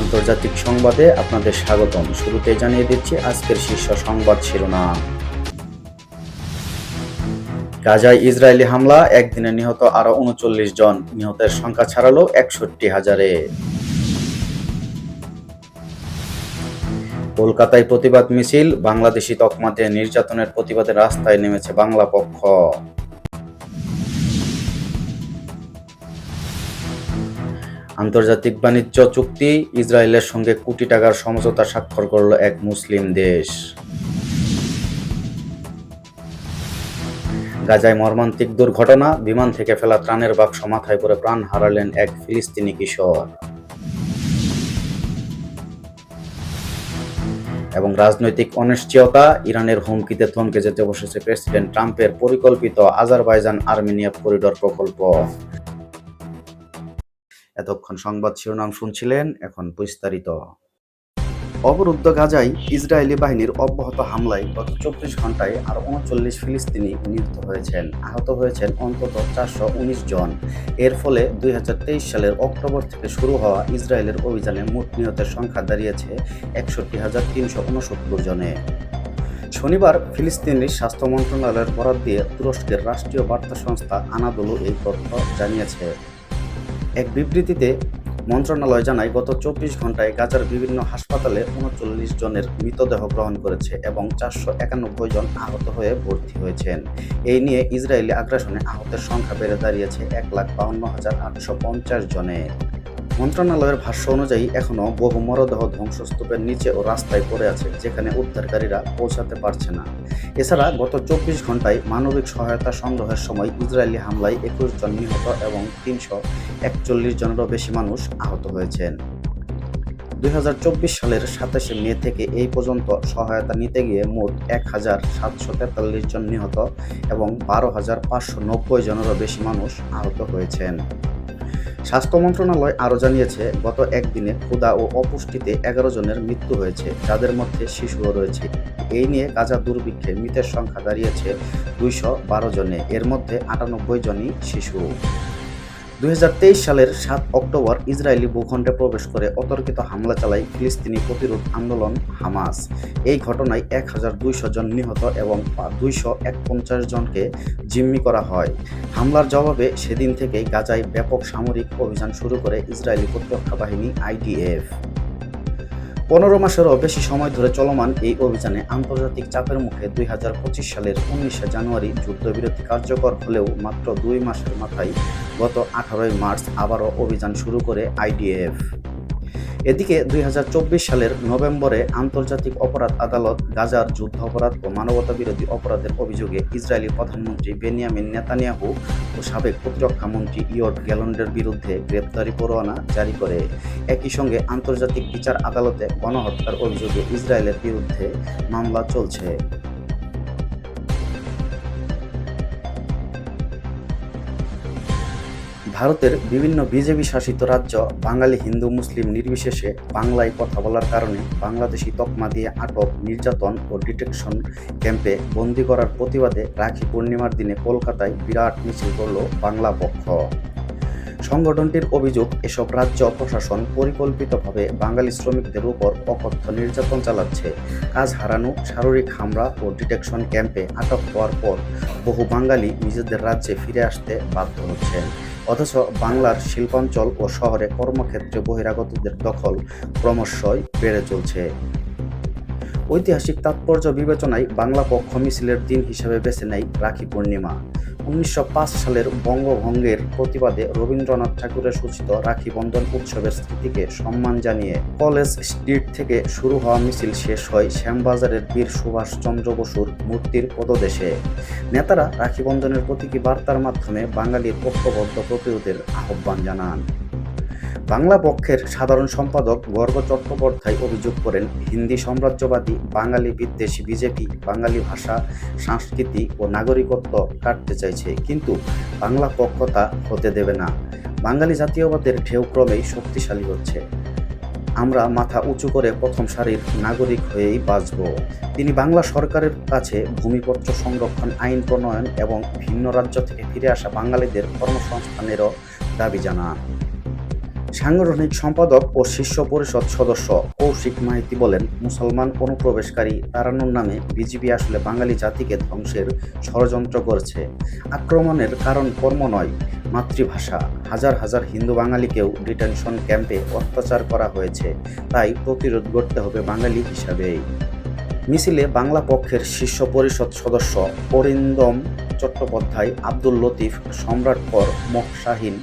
আন্তর্জাতিক সংবাদে আপনাদের স্বাগতম। শুরুতে জানিয়ে দিচ্ছি আজকের শীর্ষ সংবাদ শিরোনাম। গাজায় ইসরায়েলি হামলা, একদিনে নিহত আরও উনচল্লিশ জন। নিহতের সংখ্যা ছাড়ালো একষট্টি হাজারে। কলকাতায় প্রতিবাদ মিছিল, বাংলাদেশি তকমাতে নির্যাতনের প্রতিবাদে রাস্তায় নেমেছে বাংলা পক্ষ। আন্তর্জাতিক বাণিজ্য চুক্তি ইসরায়েলের সঙ্গে কোটি টাকার সমঝোতা স্বাক্ষর করল এক মুসলিম দেশ। গাজায় মর্মান্তিক দুর্ঘটনা, বিমান থেকে ফেলা ত্রাণের বাক্স মাথায় করে প্রাণ হারালেন এক ফিলিস্তিনি কিশোর। এবং রাজনৈতিক অনিশ্চয়তা, ইরানের হুমকিতে থমকে যেতে বসেছে প্রেসিডেন্ট ট্রাম্পের পরিকল্পিত আজারবাইজান আর্মেনিয়া করিডোর প্রকল্প। এতক্ষণ সংবাদ শিরোনাম শুনছিলেন এখন বিস্তারিত। অবরুদ্ধ গাজায় ইসরায়েলি বাহিনীর অব্যাহত হামলায় গত চব্বিশ ঘন্টায় আর উনচল্লিশ ফিলিস্তিনি নিহত হয়েছেন। আহত হয়েছেন অন্তত চারশো উনিশ জন। এর ফলে দুই হাজার তেইশ সালের অক্টোবর থেকে শুরু হওয়া ইসরায়েলের অভিযানে মোট নিহতের সংখ্যা দাঁড়িয়েছে একষট্টি হাজার তিনশো উনসত্তর জনে। শনিবার ফিলিস্তিনের স্বাস্থ্য মন্ত্রণালয়ের বরাদ দিয়ে তুরস্কের রাষ্ট্রীয় বার্তা সংস্থা আনাদোলু এই তথ্য জানিয়েছে। এক বিবৃতিতে মন্ত্রণালয় জানায়, গত চব্বিশ ঘন্টায় গাজার বিভিন্ন হাসপাতালে উনচল্লিশ জনের মৃতদেহ গ্রহণ করেছে এবং চারশো একানব্বই জন আহত হয়ে ভর্তি হয়েছেন। এই নিয়ে ইসরায়েলি আগ্রাসনে আহতের সংখ্যা বেড়ে দাঁড়িয়েছে এক লাখ বাউন্ন হাজার আটশো পঞ্চাশ জনে মন্ত্রণালয়ের ভাষ্য অনুযায়ী এখনও বহু মরদেহ ধ্বংসস্তূপের নিচে ও রাস্তায় পড়ে আছে, যেখানে উদ্ধারকারীরা পৌঁছাতে পারছে না। এছাড়া গত চব্বিশ ঘন্টায় মানবিক সহায়তা সংগ্রহের সময় ইসরায়েলি হামলায় একুশ জন নিহত এবং তিনশো একচল্লিশ জনেরও বেশি মানুষ আহত হয়েছেন। দু হাজার চব্বিশ সালের সাতাশে মে থেকে এই পর্যন্ত সহায়তা নিতে গিয়ে মোট এক হাজার সাতশো তেতাল্লিশ জন নিহত এবং বারো হাজার পাঁচশো নব্বই জনেরও বেশি মানুষ আহত হয়েছেন। স্বাস্থ্য মন্ত্রণালয় আরও জানিয়েছে, গত একদিনে ক্ষুদা ও অপুষ্টিতে এগারো জনের মৃত্যু হয়েছে, যাদের মধ্যে শিশুও রয়েছে। এই নিয়ে গাজা দুর্ভিক্ষে মৃতের সংখ্যা দাঁড়িয়েছে দুইশো বারো জনে, এর মধ্যে আটানব্বই জনই শিশু। দুই হাজার তেইশ সালের সাত অক্টোবর ইসরায়েলি ভূখণ্ডে প্রবেশ করে অতর্কিত হামলা চালায় ফিলিস্তিনি প্রতিরোধ আন্দোলন হামাস। এই ঘটনায় এক হাজার দুইশো জন নিহত এবং দুইশো একপঞ্চাশ জনকে জিম্মি করা হয়। হামলার জবাবে সেদিন থেকেই গাজায় ব্যাপক সামরিক অভিযান শুরু করে ইসরায়েলি প্রতিরক্ষা বাহিনী আইডিএফ। পনেরো মাসেরও বেশি সময় ধরে চলমান এই অভিযানে আন্তর্জাতিক চাপের মুখে দুই হাজার পঁচিশ সালের উনিশে জানুয়ারি যুদ্ধবিরতি কার্যকর হলেও মাত্র দুই মাসের মাথায় গত আঠারোই মার্চ আবারও অভিযান শুরু করে আইডিএফ। এদিকে দুই হাজার চব্বিশ সালের নভেম্বরে আন্তর্জাতিক অপরাধ আদালত গাজার যুদ্ধ অপরাধ ও মানবতাবিরোধী অপরাধের অভিযোগে ইসরায়েলি প্রধানমন্ত্রী বেনিয়ামিন নেতানিয়াহু ও সাবেক প্রতিরক্ষা মন্ত্রী ইয়র্ড গ্যালন্ডের বিরুদ্ধে গ্রেপ্তারি পরোয়ানা জারি করে। একই সঙ্গে আন্তর্জাতিক বিচার আদালতে গণহত্যার অভিযোগে ইসরায়েলের বিরুদ্ধে মামলা চলছে। ভারতের বিভিন্ন বিজেপি শাসিত রাজ্য, বাঙালি হিন্দু, মুসলিম নির্বিশেষে বাংলায় কথা বলার কারণে বাংলাদেশি তকমা দিয়ে আটক নির্যাতন ও ডিটেকশন ক্যাম্পে বন্দি করার প্রতিবাদে রাখি পূর্ণিমার দিনে কলকাতায় বিরাট মিছিল করল বাংলা পক্ষ। সংগঠনটির অভিযোগ, এসব রাজ্য প্রশাসন পরিকল্পিতভাবে বাঙালি শ্রমিকদের উপর অকথ্য নির্যাতন চালাচ্ছে। কাজ হারানো, শারীরিক হামলা ও ডিটেকশন ক্যাম্পে আটক হওয়ার পর বহু বাঙালি নিজেদের রাজ্যে ফিরে আসতে বাধ্য হচ্ছেন। অথচ বাংলার শিল্পাঞ্চল ও শহরে কর্মক্ষেত্রে বহিরাগতদের দখল ক্রমশই বেড়ে চলছে। ঐতিহাসিক তাৎপর্য বিবেচনায় বাংলা পক্ষ মিছিলের দিন হিসেবে বেছে নেয় রাখি পূর্ণিমা। উনিশশো পাঁচ সালের বঙ্গভঙ্গের প্রতিবাদে রবীন্দ্রনাথ ঠাকুরের সূচিত রাখি বন্ধন উৎসবের স্মৃতিকে সম্মান জানিয়ে কলেজ স্ট্রিট থেকে শুরু হওয়া মিছিল শেষ হয় শ্যামবাজারের বীর সুভাষচন্দ্র বসুর মূর্তির পদদেশে। নেতারা রাখি বন্ধনের প্রতীকী বার্তার মাধ্যমে বাঙালির ঐক্যবদ্ধ প্রতিরোধের আহ্বান জানান। বাংলা পক্ষের সাধারণ সম্পাদক গর্গ চট্টোপাধ্যায় অভিযোগ করেন, হিন্দি সাম্রাজ্যবাদী, বাঙালি বিদ্বেষী বিজেপি, বাঙালি ভাষা, সংস্কৃতি ও নাগরিকত্ব কাটতে চাইছে, কিন্তু বাংলা পক্ষ তা হতে দেবে না। বাঙালি জাতীয়বাদের ঢেউ ক্রমেই শক্তিশালী হচ্ছে। আমরা মাথা উঁচু করে প্রথম সারির নাগরিক হয়েই বাঁচব। তিনি বাংলা সরকারের কাছে ভূমিপত্র সংরক্ষণ আইন প্রণয়ন এবং ভিন্ন রাজ্য থেকে ফিরে আসা বাঙালিদের কর্মসংস্থানেরও দাবি জানান। সাংগঠনিক সম্পাদক ও শীর্ষ পরিষদ সদস্য কৌশিক মাহিতি বলেন, মুসলমান অনুপ্রবেশকারী তারানুর নামে বিজিবি আসলে বাঙালি জাতিকে ধ্বংসের ষড়যন্ত্র করছে। আক্রমণের কারণ কর্ম নয়, মাতৃভাষা। হাজার হাজার হিন্দু বাঙালিকেও ডিটেনশন ক্যাম্পে অত্যাচার করা হয়েছে। তাই প্রতিরোধ গড়তে হবে বাঙালি হিসাবেই। মিছিলে বাংলা পক্ষের শীর্ষ পরিষদ সদস্য অরিন্দম চট্টোপাধ্যায়, আব্দুল লতিফ, সম্রাট কর মহ শাহিন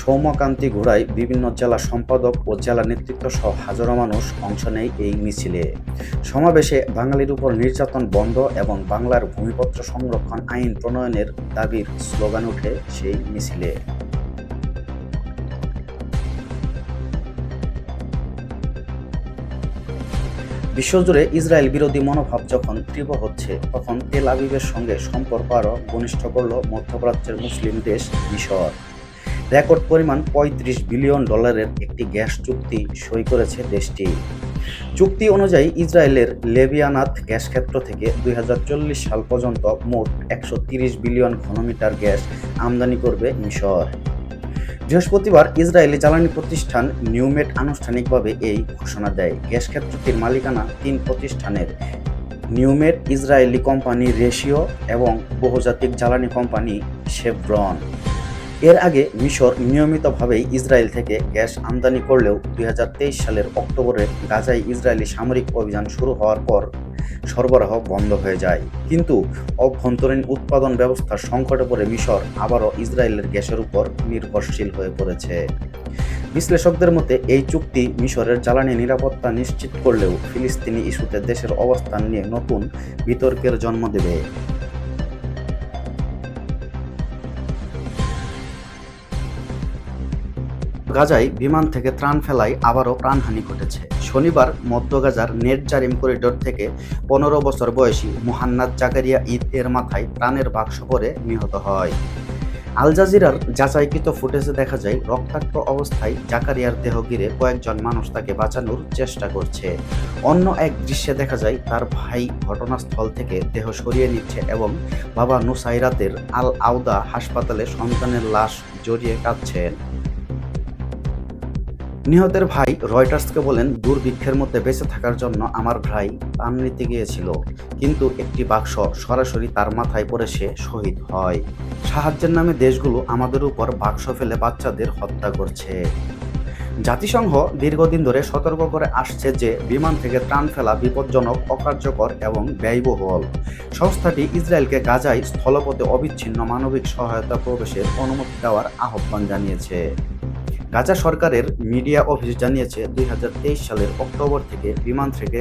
সৌম্যকান্তি ঘোড়াই বিভিন্ন জেলা সম্পাদক ও জেলা নেতৃত্ব সহ হাজারো মানুষ অংশ নেয় এই মিছিলে। সমাবেশে বাঙালির উপর নির্যাতন বন্ধ এবং বাংলার ভূমিপত্র সংরক্ষণ আইন প্রণয়নের দাবির স্লোগান ওঠে সেই মিছিলে। বিশ্বজুড়ে ইসরায়েল বিরোধী মনোভাব যখন তীব্র হচ্ছে, তখন তেল আবিবের সঙ্গে সম্পর্ক আরও ঘনিষ্ঠ করল মধ্যপ্রাচ্যের মুসলিম দেশ মিশর। রেকর্ড পরিমাণ পঁয়ত্রিশ বিলিয়ন ডলারের একটি গ্যাস চুক্তি সই করেছে দেশটি। চুক্তি অনুযায়ী ইসরায়েলের লেবিয়ানাথ গ্যাস ক্ষেত্র থেকে দুই হাজার চল্লিশ সাল পর্যন্ত মোট একশো বিলিয়ন ঘনমিটার গ্যাস আমদানি করবে মিশর। বৃহস্পতিবার ইসরায়েলি জ্বালানি প্রতিষ্ঠান নিউমেট আনুষ্ঠানিকভাবে এই ঘোষণা দেয়। গ্যাস ক্ষেত্রটির মালিকানা তিন প্রতিষ্ঠানের, নিউমেট ইসরায়েলি কোম্পানি রেশিও এবং বহুজাতিক জ্বালানি কোম্পানি শেভরন। এর আগে মিশর নিয়মিতভাবেই ইসরায়েল থেকে গ্যাস আমদানি করলেও দুই হাজার তেইশ সালের অক্টোবরে গাজায় ইসরায়েলি সামরিক অভিযান শুরু হওয়ার পর সরবরাহ বন্ধ হয়ে যায়। কিন্তু অভ্যন্তরীণ উৎপাদন ব্যবস্থার সংকটে পড়ে মিশর আবারও ইসরায়েলের গ্যাসের উপর নির্ভরশীল হয়ে পড়েছে। বিশ্লেষকদের মতে, এই চুক্তি মিশরের জ্বালানি নিরাপত্তা নিশ্চিত করলেও ফিলিস্তিনি ইস্যুতে দেশের অবস্থান নিয়ে নতুন বিতর্কের জন্ম দেবে। গাজায় বিমান থেকে ত্রাণ ফেলায় আবারও প্রাণহানি ঘটেছে। শনিবার মধ্য গাজার নেট জারিম করিডোর থেকে পনেরো বছর বয়সী মুহান্নাদ জাকারিয়া ঈদ এর মাথায় প্রাণের বাক্স পরে নিহত হয়। আল জাজিরার যাচাইকৃত ফুটেজে দেখা যায়, রক্তাক্ত অবস্থায় জাকারিয়ার দেহ ঘিরে কয়েকজন মানুষ তাকে বাঁচানোর চেষ্টা করছে। অন্য এক দৃশ্যে দেখা যায়, তার ভাই ঘটনাস্থল থেকে দেহ সরিয়ে নিচ্ছে এবং বাবা নুসাইরাতের আল আউদা হাসপাতালে সন্তানের লাশ জড়িয়ে কাঁদছেন নিহতের ভাই রয়টার্সকে বলেন, দুর্ভিক্ষের মধ্যে বেঁচে থাকার জন্য আমার ভাই প্রাণ নিতে গিয়েছিল, কিন্তু একটি বাক্স সরাসরি তার মাথায় পড়ে সে শহীদ হয়। সাহায্যের নামে দেশগুলো আমাদের উপর বাক্স ফেলে বাচ্চাদের হত্যা করছে। জাতিসংঘ দীর্ঘদিন ধরে সতর্ক করে আসছে যে, বিমান থেকে ত্রাণ ফেলা বিপজ্জনক, অকার্যকর এবং ব্যয়বহুল। সংস্থাটি ইসরায়েলকে গাজায় স্থলপথে অবিচ্ছিন্ন মানবিক সহায়তা প্রবেশের অনুমতি দেওয়ার আহ্বান জানিয়েছে। গাজা সরকারের মিডিয়া অফিস জানিয়েছে, দুই হাজার তেইশ সালের অক্টোবর থেকে বিমান থেকে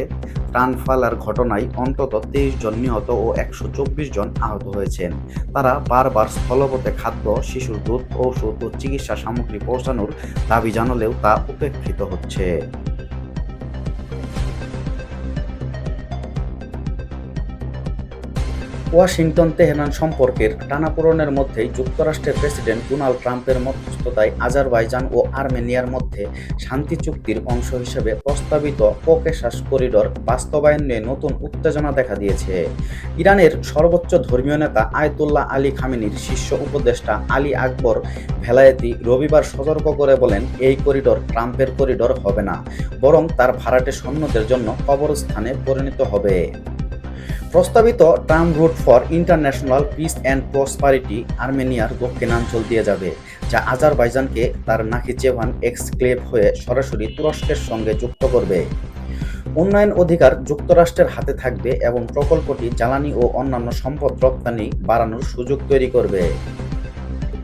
ত্রাণ ফালার ঘটনায় অন্তত তেইশ জন নিহত ও একশো চব্বিশ জন আহত হয়েছেন। তারা বারবার স্থলপথে খাদ্য, শিশুর দুধ, ঔষধ ও চিকিৎসা সামগ্রী পৌঁছানোর দাবি জানালেও তা উপেক্ষিত হচ্ছে। ওয়াশিংটন তেহরান সম্পর্কের টানাপোড়েনের মধ্যেই যুক্তরাষ্ট্রের প্রেসিডেন্ট ডোনাল্ড ট্রাম্পের মধ্যস্থতায় আজারবাইজান ও আর্মেনিয়ার মধ্যে শান্তি চুক্তির অংশ হিসেবে প্রস্তাবিত কোকেশাস করিডর বাস্তবায়ন নিয়ে নতুন উত্তেজনা দেখা দিয়েছে। ইরানের সর্বোচ্চ ধর্মীয় নেতা আয়তুল্লাহ আলী খামেনির শীর্ষ উপদেষ্টা আলী আকবর ভেলায়েতি রবিবার সতর্ক করে বলেন, এই করিডর ট্রাম্পের করিডর হবে না, বরং তার ভাড়াটে সৈন্যদের জন্য কবরস্থানে পরিণত হবে। প্রস্তাবিত Trump route for international peace and prosperity আর্মেনিয়ার দক্ষিণাঞ্চল দিয়ে যাবে, যা আজারবাইজানকে তার নাকিচেভান এক্সক্লেভ হয়ে সরাসরি তুরস্কের সঙ্গে যুক্ত করবে। উন্নয়ন অধিকার যুক্তরাষ্ট্রের হাতে থাকবে এবং প্রকল্পটি জ্বালানি ও অন্যান্য সম্পদ রপ্তানি বাড়ানোর সুযোগ তৈরি করবে।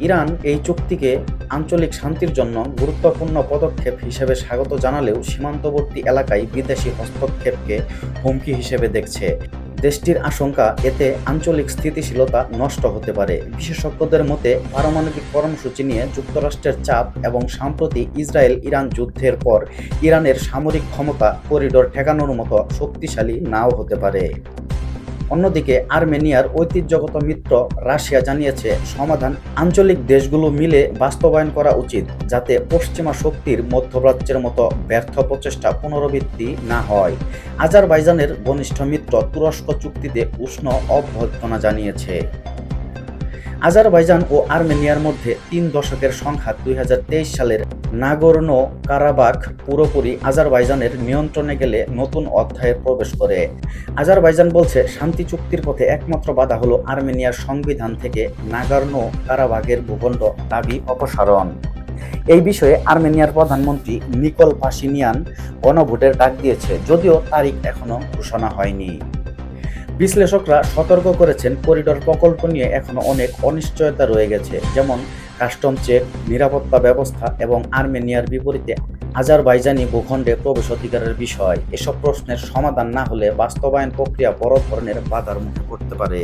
ইরান এই চুক্তিকে আঞ্চলিক শান্তির জন্য গুরুত্বপূর্ণ পদক্ষেপ হিসেবে স্বাগত জানালেও সীমান্তবর্তী এলাকায় বিদেশি হস্তক্ষেপকে হুমকি হিসেবে দেখছে। দেশটির আশঙ্কা এতে আঞ্চলিক স্থিতিশীলতা নষ্ট হতে পারে। বিশেষজ্ঞদের মতে, পারমাণবিক কর্মসূচি নিয়ে যুক্তরাষ্ট্রের চাপ এবং সাম্প্রতি ইসরায়েল ইরান যুদ্ধের পর ইরানের সামরিক ক্ষমতা করিডোর ঠেকানোর মতো শক্তিশালী নাও হতে পারে। অন্যদিকে আর্মেনিয়ার ঐতিহ্যগত মিত্র রাশিয়া জানিয়েছে, সমাধান আঞ্চলিক দেশগুলো মিলে বাস্তবায়ন করা উচিত যাতে পশ্চিমা শক্তির মধ্যপ্রাচ্যের মতো ব্যর্থ প্রচেষ্টা পুনরাবৃত্তি না হয়। আজারবাইজানের ঘনিষ্ঠ মিত্র তুরস্ক চুক্তিতে উষ্ণ অভ্যর্থনা জানিয়েছে। আজারবাইজান ও আর্মেনিয়ার মধ্যে তিন দশকের সংঘাত দুই হাজার তেইশ সালের নাগর্নো কারাবাখ পুরোপুরি আজারবাইজানের নিয়ন্ত্রণে গেলে নতুন অধ্যায়ে প্রবেশ করে। আজারবাইজান বলছে, শান্তি চুক্তির পথে একমাত্র বাধা হলো আর্মেনিয়ার সংবিধান থেকে নাগার্নো কারাবাগের ভূখণ্ড দাবি অপসারণ। এই বিষয়ে আর্মেনিয়ার প্রধানমন্ত্রী নিকল পাশিনিয়ান গণভোটের ডাক দিয়েছে, যদিও তারিখ এখনও ঘোষণা হয়নি। বিশ্লেষকরা সতর্ক করেছেন, করিডোর প্রকল্প নিয়ে এখনও অনেক অনিশ্চয়তা রয়ে গেছে, যেমন কাস্টম চেক, নিরাপত্তা ব্যবস্থা এবং আর্মেনিয়ার বিপরীতে আজারবাইজানি ভূখণ্ডে প্রবেশ অধিকারের বিষয়। এসব প্রশ্নের সমাধান না হলে বাস্তবায়ন প্রক্রিয়া বড় ধরনের বাধার মুখে পড়তে পারে।